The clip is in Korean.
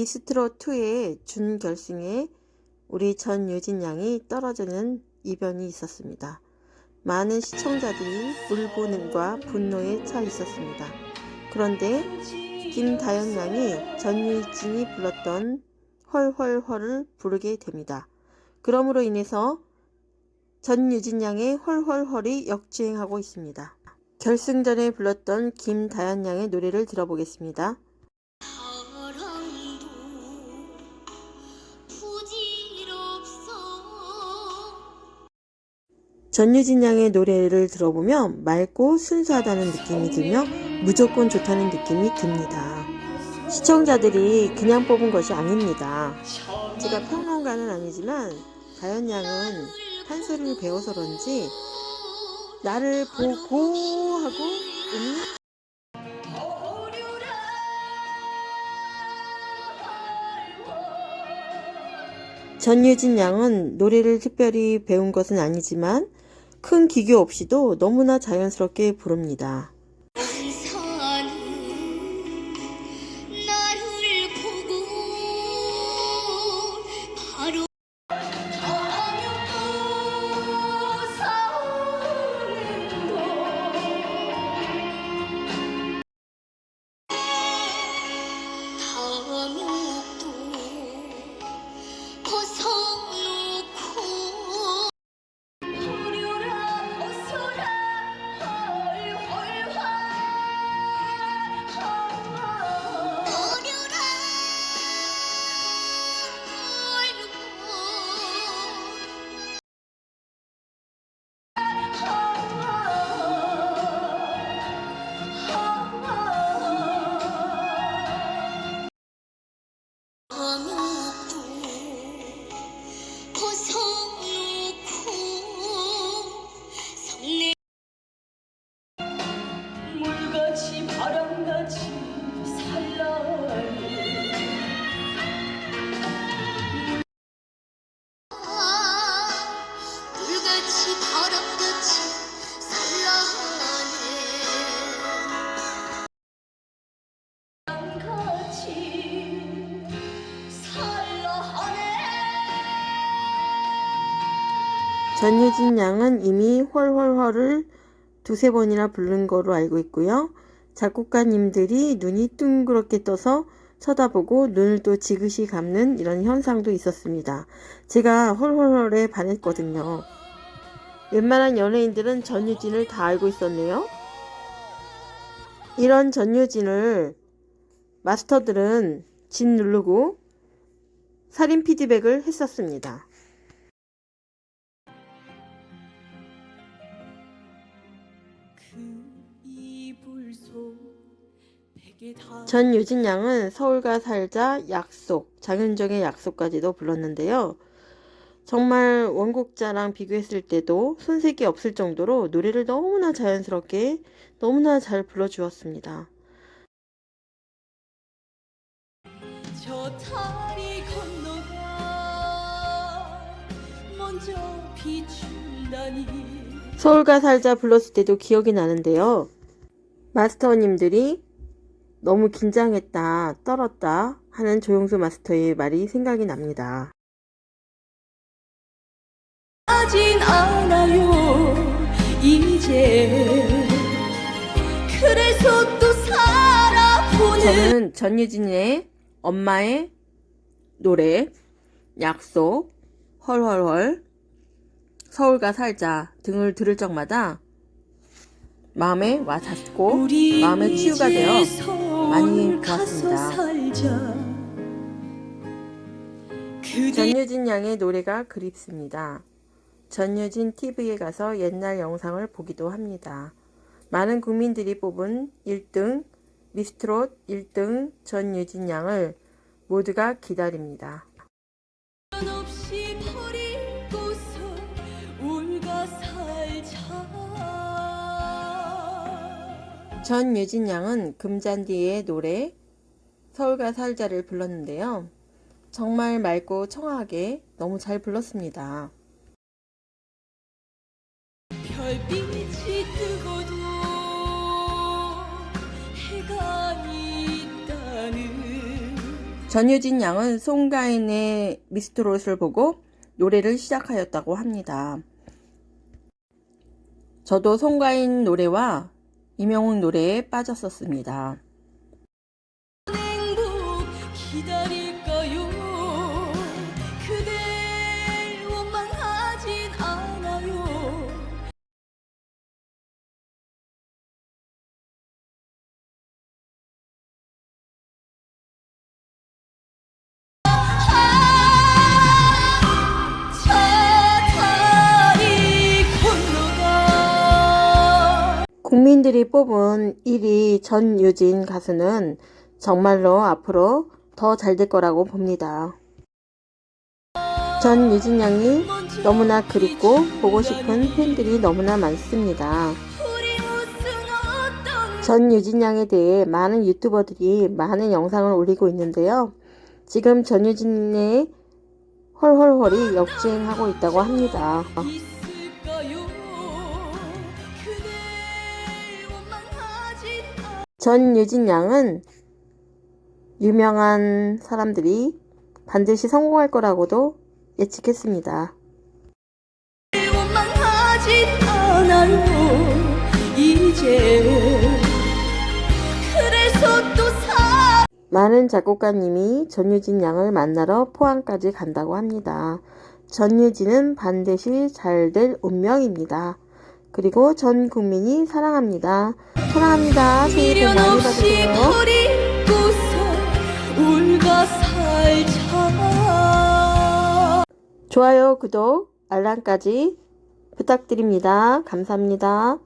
미스트롯2의 준결승에 우리 전유진 양이 떨어지는 이변이 있었습니다. 많은 시청자들이 울보는과 분노에 차 있었습니다. 그런데 김다연 양이 전유진이 불렀던 헐헐헐을 부르게 됩니다. 그러므로 인해서 전유진 양의 헐헐헐이 역주행하고 있습니다. 결승전에 불렀던 김다연 양의 노래를 들어보겠습니다. 전유진 양의 노래를 들어보면 맑고 순수하다는 느낌이 들며 무조건 좋다는 느낌이 듭니다. 시청자들이 그냥 뽑은 것이 아닙니다. 제가 평론가는 아니지만 다현 양은 판소리를 배워서 그런지 나를 보고 하고 음이 전유진 양은 노래를 특별히 배운 것은 아니지만 큰 기교 없이도 너무나 자연스럽게 부릅니다. 전유진 양은 이미 헐헐헐을 두세 번이나 부른 거로 알고 있고요. 작곡가님들이 눈이 둥그렇게 떠서 쳐다보고 눈을 또 지그시 감는 이런 현상도 있었습니다. 제가 헐헐헐에 반했거든요. 웬만한 연예인들은 전유진을 다 알고 있었네요. 이런 전유진을 마스터들은 진 누르고 살인 피드백을 했었습니다. 전유진 양은 서울가 살자 약속, 장윤정의 약속까지도 불렀는데요. 정말 원곡자랑 비교했을 때도 손색이 없을 정도로 노래를 너무나 자연스럽게 너무나 잘 불러주었습니다. 비춘다니 서울가 살자 불렀을 때도 기억이 나는데요. 마스터님들이 너무 긴장했다, 떨었다 하는 조용수 마스터의 말이 생각이 납니다. 하진 않아요 이제 그래서 또 살아보는 저는 전유진의 엄마의 노래, 약속, 헐헐헐, 서울가 살자 등을 들을 적마다 마음에 와 닿고 마음의 치유가 되어 많이. 그대 전유진 양의 노래가 그립습니다. 전유진 TV에 가서 옛날 영상을 보기도 합니다. 많은 국민들이 뽑은 1등 미스트롯 1등 전유진 양을 모두가 기다립니다. 전유진 양은 금잔디의 노래 서울가 살자를 불렀는데요. 정말 맑고 청아하게 너무 잘 불렀습니다. 별빛이 뜨고도 해가 있다는 전유진 양은 송가인의 미스트롯을 보고 노래를 시작하였다고 합니다. 저도 송가인 노래와 이명웅 노래에 빠졌었습니다. 행복 기다릴 국민들이 뽑은 1위 전유진 가수는 정말로 앞으로 더 잘 될 거라고 봅니다. 전유진 양이 너무나 그립고 보고 싶은 팬들이 너무나 많습니다. 전유진 양에 대해 많은 유튜버들이 많은 영상을 올리고 있는데요. 지금 전유진의 헐헐헐이 역주행하고 있다고 합니다. 전유진 양은 유명한 사람들이 반드시 성공할 거라고도 예측했습니다. 많은 작곡가님이 전유진 양을 만나러 포항까지 간다고 합니다. 전유진은 반드시 잘 될 운명입니다. 그리고 전 국민이 사랑합니다. 사랑합니다. 새해 복 많이 받으세요. 좋아요, 구독, 알람까지 부탁드립니다. 감사합니다.